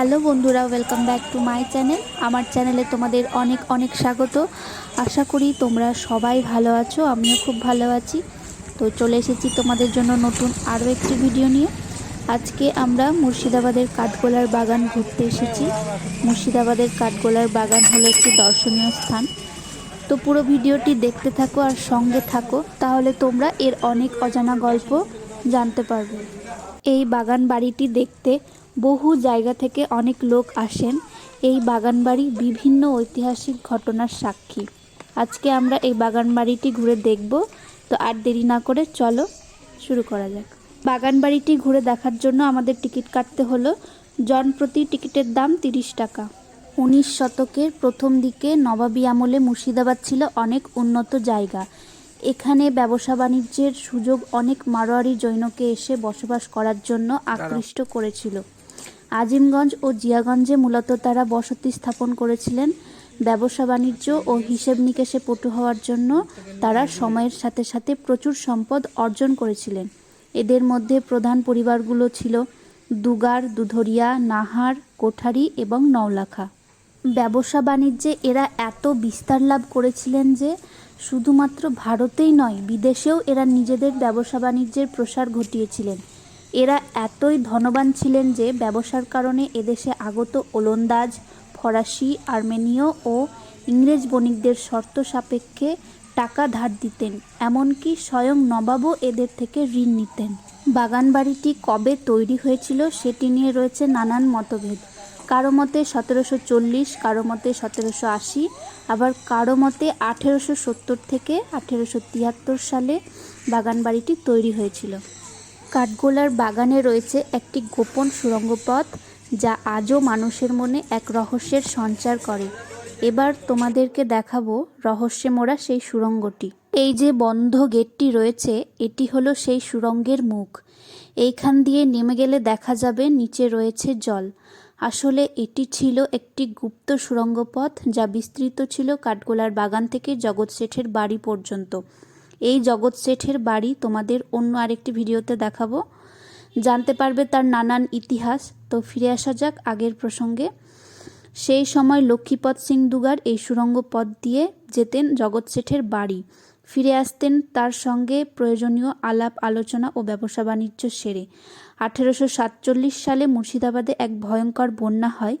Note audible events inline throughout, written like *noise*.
Hello বন্ধুরা welcome back to my channel আমার চ্যানেলে তোমাদের অনেক অনেক স্বাগত। আশা করি তোমরা সবাই ভালো আছো, আমিও খুব ভালো আছি। তো চলে এসেছি তোমাদের জন্য নতুন আরও একটি ভিডিও নিয়ে। আজকে আমরা মুর্শিদাবাদের কাঠগোলার বাগান ঘুরতে এসেছি। মুর্শিদাবাদের কাঠগোলার বাগান হলো একটি দর্শনীয় স্থান। তো পুরো ভিডিওটি দেখতে থাকো আর সঙ্গে থাকো, তাহলে তোমরা এর অনেক অজানা গল্প জানতে পারবে। এই বাগান বাড়িটি দেখতে বহু জায়গা থেকে অনেক লোক আসেন এই বাগান বাড়ি বিভিন্ন ঐতিহাসিক ঘটনার সাক্ষী। আজকে আমরা এই বাগান বাড়িটি ঘুরে দেখব তো আর দেরি না করে চলো শুরু করা যাক। বাগান বাড়িটি ঘুরে দেখার জন্য আমাদের টিকিট কাটতে হলো জনপ্রতি টিকিটের দাম তিরিশ টাকা। উনিশ শতকের প্রথম দিকে নবাবী আমলে মুর্শিদাবাদ ছিল অনেক উন্নত জায়গা। এখানে ব্যবসা বাণিজ্যের সুযোগ অনেক মারোয়ারি জৈনকে এসে বসবাস করার জন্য আকৃষ্ট করেছিল। আজিমগঞ্জ ও জিয়াগঞ্জে মূলত তারা বসতি স্থাপন করেছিলেন। ব্যবসা বাণিজ্য ও হিসেব নিকেশে পটু হওয়ার জন্য তারা সময়ের সাথে সাথে প্রচুর সম্পদ অর্জন করেছিলেন। এদের মধ্যে প্রধান পরিবারগুলো ছিল দুগার, দুধরিয়া, নাহার, কোঠারি এবং নওলাখা। ব্যবসা বাণিজ্যে এরা এত বিস্তার লাভ করেছিলেন যে শুধুমাত্র ভারতেই নয়, বিদেশেও এরা নিজেদের ব্যবসা বাণিজ্যের প্রসার ঘটিয়েছিলেন। এরা এতই ধনবান ছিলেন যে ব্যবসার কারণে এদেশে আগত ওলন্দাজ, ফরাসি, আর্মেনীয় ও ইংরেজ বণিকদের শর্ত সাপেক্ষে টাকা ধার দিতেন, এমনকি স্বয়ং নবাবও এদের থেকে ঋণ নিতেন। বাগান বাড়িটি কবে তৈরি হয়েছিল সেটি নিয়ে রয়েছে নানান মতভেদ। কারও মতে সতেরোশো চল্লিশ, কারও মতে সতেরোশো আশি, আবার কারও মতে আঠেরোশো সত্তর থেকে আঠেরোশো তিয়াত্তর সালে বাগান বাড়িটি তৈরি হয়েছিল। কাঠগোলার বাগানে রয়েছে একটি গোপন সুড়ঙ্গ পথ যা আজও মানুষের মনে এক রহস্যের সঞ্চার করে। এবার তোমাদেরকে দেখাবো রহস্যে মোড়া সেই সুড়ঙ্গটি এই যে বন্ধ গেটটি রয়েছে, এটি হলো সেই সুড়ঙ্গের মুখ। এইখান দিয়ে নেমে গেলে দেখা যাবে নিচে রয়েছে জল। আসলে এটি ছিল একটি গুপ্ত সুড়ঙ্গ পথ যা বিস্তৃত ছিল কাঠগোলার বাগান থেকে জগৎ শেঠের বাড়ি পর্যন্ত। এই জগৎ শেঠের বাড়ি তোমাদের অন্য আরেকটি ভিডিওতে দেখাবো। জানতে পারবে তার নানান ইতিহাস। তো ফিরে আসা যাক আগের প্রসঙ্গে। সেই সময় লক্ষ্মীপদ সিং দুগার এই সুড়ঙ্গ পথ দিয়ে যেতেন জগৎ শেঠের বাড়ি। ফিরে আসতেন তার সঙ্গে প্রয়োজনীয় আলাপ, আলোচনা ও ব্যবসা বাণিজ্য সেরে। আঠেরোশো সাতচল্লিশ সালে মুর্শিদাবাদে এক ভয়ঙ্কর বন্যা হয়।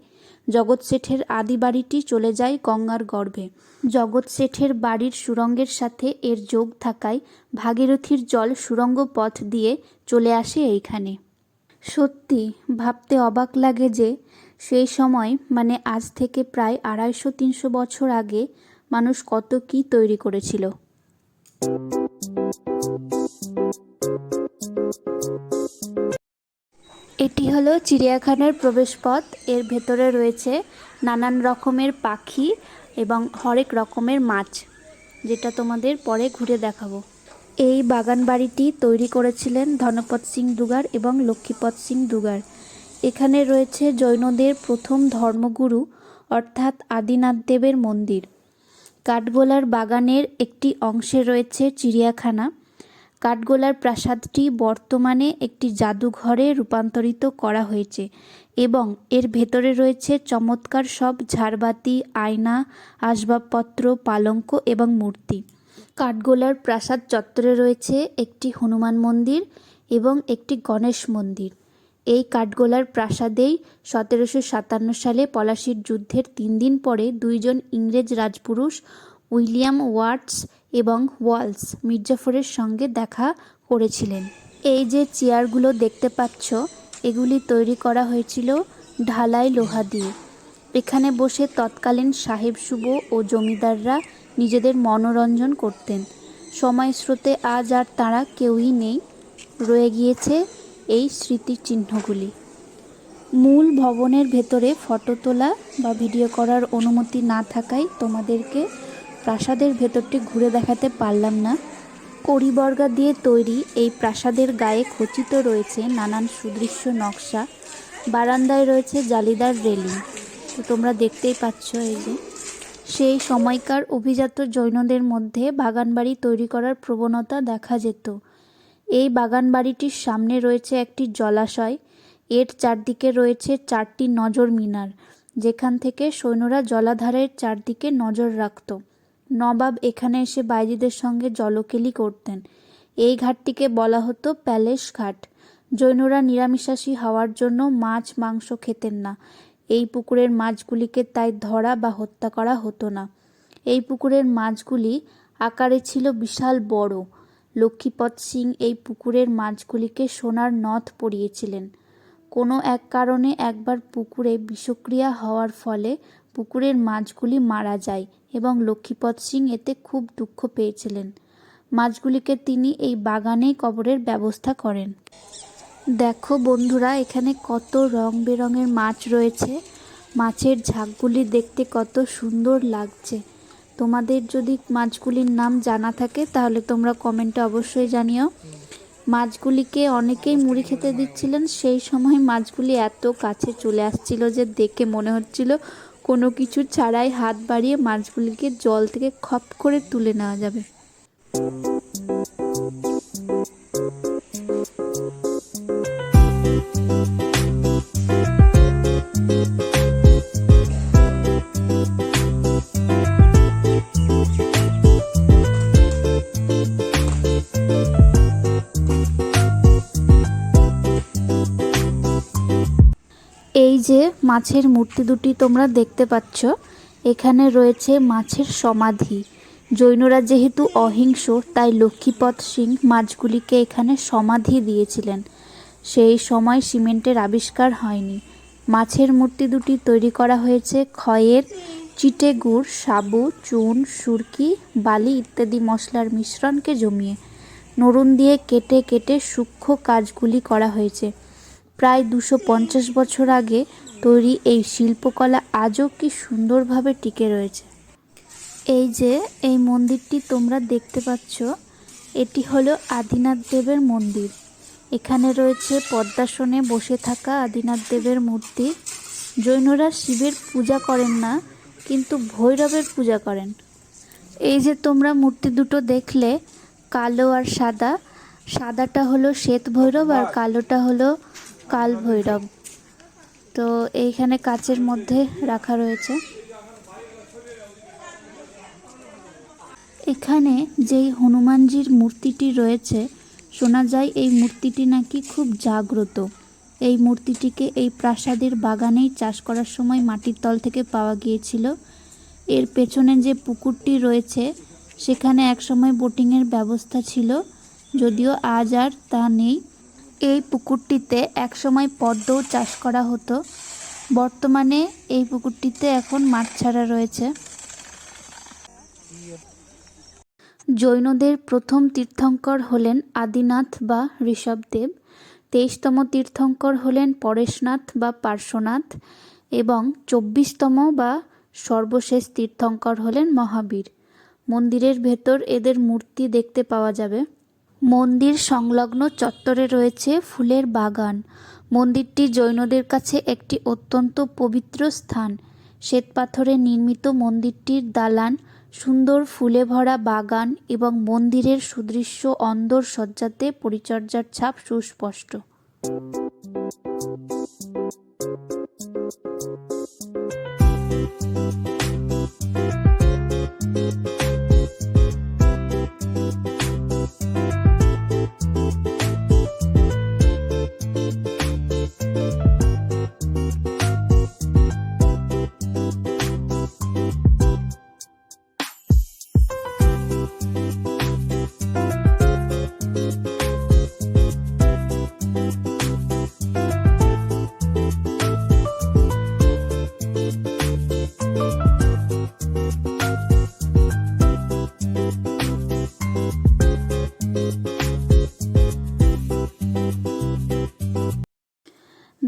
জগৎ শেঠের আদি বাড়িটি চলে যায় গঙ্গার গর্ভে। জগৎ শেঠের বাড়ির সুরঙ্গের সাথে এর যোগ থাকায় ভাগীরথীর জল সুরঙ্গ পথ দিয়ে চলে আসে এইখানে। সত্যি, ভাবতে অবাক লাগে যে সেই সময় মানে আজ থেকে প্রায় আড়াইশো তিনশো বছর আগে, মানুষ কত কি তৈরি করেছিল। এটি হলো চিড়িয়াখানার প্রবেশপথ। এর ভেতরে রয়েছে নানান রকমের পাখি এবং হরেক রকমের মাছ, যেটা তোমাদের পরে ঘুরে দেখাবো। এই বাগান বাড়িটি তৈরি করেছিলেন ধনপত সিং দুগার এবং লক্ষ্মীপদ সিং দুগার। এখানে রয়েছে জৈনদের প্রথম ধর্মগুরু, অর্থাৎ আদিনাথ দেবের মন্দির। কাঠগোলার বাগানের একটি অংশে রয়েছে চিড়িয়াখানা। কাঠগোলার প্রাসাদটি বর্তমানে একটি জাদুঘরে রূপান্তরিত করা হয়েছে এবং এর ভেতরে রয়েছে চমৎকার সব ঝাড়বাতি, আয়না, আসবাবপত্র, পালঙ্ক এবং মূর্তি। কাঠগোলার প্রাসাদ চত্বরে রয়েছে একটি হনুমান মন্দির এবং একটি গণেশ মন্দির। এই কাঠগোলার প্রাসাদেই সতেরোশো সাতান্ন সালে পলাশির যুদ্ধের তিন দিন পরে দুইজন ইংরেজ রাজপুরুষ উইলিয়াম ওয়াটস এবং ওয়ালস মির্জাফরের সঙ্গে দেখা করেছিলেন। এই যে চেয়ারগুলো দেখতে পাচ্ছ, এগুলি তৈরি করা হয়েছিল ঢালাই লোহা দিয়ে। এখানে বসে তৎকালীন সাহেব শুভ ও জমিদাররা নিজেদের মনোরঞ্জন করতেন। সময় স্রোতে আজ আর তারা কেউই নেই, রয়ে গিয়েছে এই স্মৃতিচিহ্নগুলি। মূল ভবনের ভেতরে ফটো তোলা বা ভিডিও করার অনুমতি না থাকায় তোমাদেরকে প্রাসাদের ভেতরটি ঘুরে দেখাতে পারলাম না। করিবর্গা দিয়ে তৈরি এই প্রাসাদের গায়ে খচিত রয়েছে নানান সুদৃশ্য নকশা। বারান্দায় রয়েছে জালিদার রেলিং। তো তোমরা দেখতেই পাচ্ছ এই যে। সেই সময়কার অভিজাত জৈনদের মধ্যে বাগানবাড়ি তৈরি করার প্রবণতা দেখা যেত। এই বাগান বাড়িটির সামনে রয়েছে একটি জলাশয়। এর চারদিকে রয়েছে চারটি নজর মিনার যেখান থেকে সৈন্যরা জলাধারের চারদিকে নজর রাখত। নবাব এখানে এসে বাইজিদের সঙ্গে জলকেলি করতেন। এই ঘাটটিকে বলা হতো প্যালেস ঘাট। জৈনরা নিরামিষাশী হওয়ার জন্য মাছ, মাংস খেতেন না। এই পুকুরের মাছগুলিকে তাই ধরা বা হত্যা করা হতো না। এই পুকুরের মাছগুলি আকারে ছিল বিশাল বড়। লক্ষ্মীপদ সিং এই পুকুরের মাছগুলিকে সোনার নথ পরিয়েছিলেন। কোনো এক কারণে একবার পুকুরে বিষক্রিয়া হওয়ার ফলে পুকুরের মাছগুলি মারা যায় এবং লক্ষ্মীপদ সিং এতে খুব দুঃখ পেয়েছিলেন। মাছগুলিকে তিনি এই বাগানেই কবরের ব্যবস্থা করেন। দেখো বন্ধুরা, এখানে কত রং বেরঙের মাছ রয়েছে। মাছের ঝাঁকগুলি দেখতে কত সুন্দর লাগছে। তোমাদের যদি মাছগুলির নাম জানা থাকে, তাহলে তোমরা কমেন্টে অবশ্যই জানিও। মাছগুলিকে অনেকেই মুড়ি খেতে দিচ্ছিলেন। সেই সময় মাছগুলি এত কাছে চলে আসছিল যে দেখে মনে হচ্ছিল কোনো কিছু ছাড়াই হাত বাড়িয়ে মাছগুলিকে জল থেকে খপ করে তুলে নেওয়া যাবে। যে মাছের মূর্তি দুটি তোমরা দেখতে পাচ্ছ, এখানে রয়েছে মাছের সমাধি। জৈনরা যেহেতু অহিংস, তাই লক্ষ্মীপদ সিং মাছগুলিকে এখানে সমাধি দিয়েছিলেন। সেই সময় সিমেন্টের আবিষ্কার হয়নি। মাছের মূর্তি দুটি তৈরি করা হয়েছে ক্ষয়ের চিটে গুড় সাবু, চুন, সুরকি, বালি ইত্যাদি মশলার মিশ্রণকে জমিয়ে। নরুন দিয়ে কেটে কেটে সূক্ষ্ম কাজগুলি করা হয়েছে। প্রায় দুশো পঞ্চাশ বছর আগে তৈরি এই শিল্পকলা আজও কি সুন্দরভাবে টিকে রয়েছে। এই যে এই মন্দিরটি তোমরা দেখতে পাচ্ছ এটি হলো আদিনাথ দেবের মন্দির। এখানে রয়েছে পদ্মাসনে বসে থাকা আদিনাথ দেবের মূর্তি। জৈনরা শিবের পূজা করেন না কিন্তু ভৈরবের পূজা করেন। এই যে তোমরা মূর্তি দুটো দেখলে কালো আর সাদা সাদাটা হলো শ্বেত ভৈরব আর কালোটা হলো কাল ভৈরব। তো এইখানে কাচের মধ্যে রাখা রয়েছে। এখানে যেই হনুমানজির মূর্তিটি রয়েছে, শোনা যায় এই মূর্তিটি নাকি খুব জাগ্রত। এই মূর্তিটিকে এই প্রাসাদের বাগানেই চাষ করার সময় মাটির তল থেকে পাওয়া গিয়েছিল। এর পেছনে যে পুকুরটি রয়েছে, সেখানে একসময় বোটিংয়ের ব্যবস্থা ছিল, যদিও আজ আর তা নেই। এই পুকুরটিতে একসময় পদ্মও চাষ করা হতো। বর্তমানে এই পুকুরটিতে এখন মাছ ছাড়া রয়েছে। জৈনদের প্রথম তীর্থঙ্কর হলেন আদিনাথ বা ঋষভদেব। তেইশতম তীর্থঙ্কর হলেন পরেশনাথ বা পার্শ্বনাথ এবং চব্বিশতম বা সর্বশেষ তীর্থঙ্কর হলেন মহাবীর। মন্দিরের ভেতর এদের মূর্তি দেখতে পাওয়া যাবে। মন্দির সংলগ্ন চত্বরে রয়েছে ফুলের বাগান। মন্দিরটি জৈনদের কাছে একটি অত্যন্ত পবিত্র স্থান। শ্বেতপাথরে নির্মিত মন্দিরটির দালান, সুন্দর ফুলে ভরা বাগান এবং মন্দিরের সুদৃশ্য অন্দর সজ্জাতে পরিচর্যার ছাপ সুস্পষ্ট।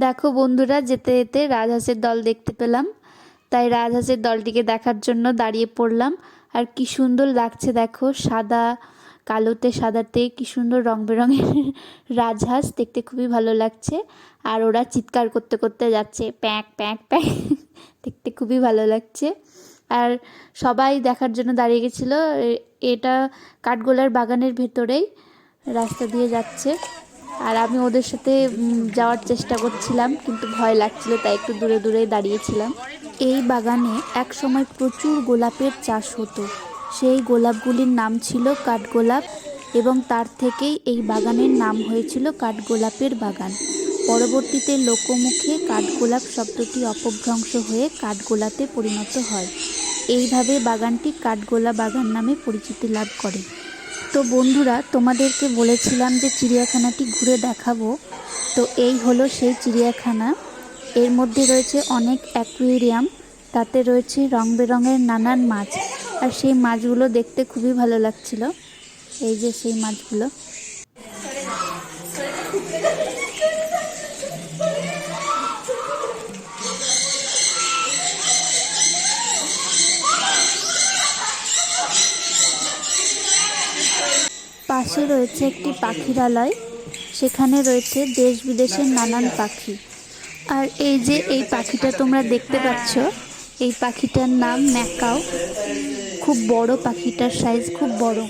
দেখো বন্ধুরা, যেতে যেতে রাজহাঁসের দল দেখতে পেলাম। তাই রাজহাঁসের দলটিকে দেখার জন্য দাঁড়িয়ে পড়লাম। আর কি সুন্দর লাগছে দেখো, সাদা, কালোতে সাদাতে কি সুন্দর রং বেরঙের *laughs* রাজহাঁস, দেখতে খুবই ভালো লাগছে। আর ওরা চিৎকার করতে করতে যাচ্ছে, প্যাঁক প্যাঁক প্যাঁক, *laughs* দেখতে খুবই ভালো লাগছে। আর সবাই দেখার জন্য দাঁড়িয়ে গেছিল এটা কাঠগোলার বাগানের ভেতরেই রাস্তা দিয়ে যাচ্ছে। আর আমি ওদের সাথে যাওয়ার চেষ্টা করছিলাম, কিন্তু ভয় লাগছিল, তাই একটু দূরে দূরে দাঁড়িয়েছিলাম। এই বাগানে এক সময় প্রচুর গোলাপের চাষ হতো। সেই গোলাপগুলির নাম ছিল কাঠগোলাপ এবং তার থেকেই এই বাগানের নাম হয়েছিল কাঠগোলাপের বাগান। পরবর্তীতে লোকমুখে কাঠগোলাপ শব্দটি অপভ্রংশ হয়ে কাঠগোলাপে পরিণত হয়। এইভাবে বাগানটি কাঠগোলা বাগান নামে পরিচিতি লাভ করে। তো বন্ধুরা, তোমাদেরকে বলেছিলাম যে চিড়িয়াখানাটি ঘুরে দেখাবো। তো এই হলো সেই চিড়িয়াখানা। এর মধ্যে রয়েছে অনেক অ্যাকুয়েরিয়াম তাতে রয়েছে রং বেরঙের নানান মাছ। আর সেই মাছগুলো দেখতে খুবই ভালো লাগছিল। এই যে সেই মাছগুলো। পাশে রয়েছে একটি পাখিরালয়। সেখানে রয়েছে দেশ বিদেশের নানান পাখি। আর এই যে এই পাখিটা তোমরা দেখতে পাচ্ছ, এই পাখিটার নাম ম্যাকাও। খুব বড় পাখিটার সাইজ খুব বড়।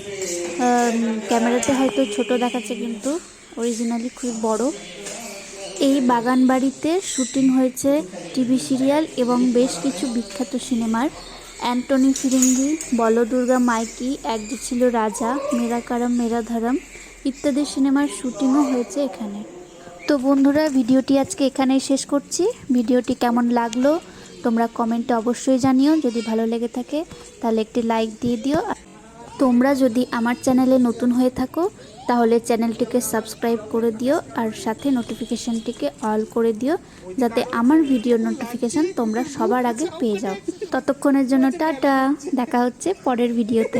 ক্যামেরাতে হয়তো ছোট দেখাচ্ছে কিন্তু অরিজিনালি খুব বড়। এই বাগান বাড়িতে শুটিং হয়েছে টিভি সিরিয়াল এবং বেশ কিছু বিখ্যাত সিনেমার। অ্যান্টনি ফিরিঙ্গি, বলদুর্গা মাইকি একদি ছিল রাজা, মেরা কারাম মেরা ধরম ইত্যাদি সিনেমার শুটিংও হয়েছে এখানে। তো বন্ধুরা, ভিডিওটি আজকে এখানেই শেষ করছি। ভিডিওটি কেমন লাগল তোমরা কমেন্টে অবশ্যই জানিও। যদি ভালো লেগে থাকে, তাহলে একটি লাইক দিয়ে দিও। তোমরা যদি আমার চ্যানেলে নতুন হয়ে থাকো, তাহলে চ্যানেলটিকে সাবস্ক্রাইব করে দিও আর সাথে নোটিফিকেশানটিকে অল করে দিও, যাতে আমার ভিডিও নোটিফিকেশান তোমরা সবার আগে পেয়ে যাও। ততক্ষণের জন্য টাটা, দেখা হচ্ছে পরের ভিডিওতে।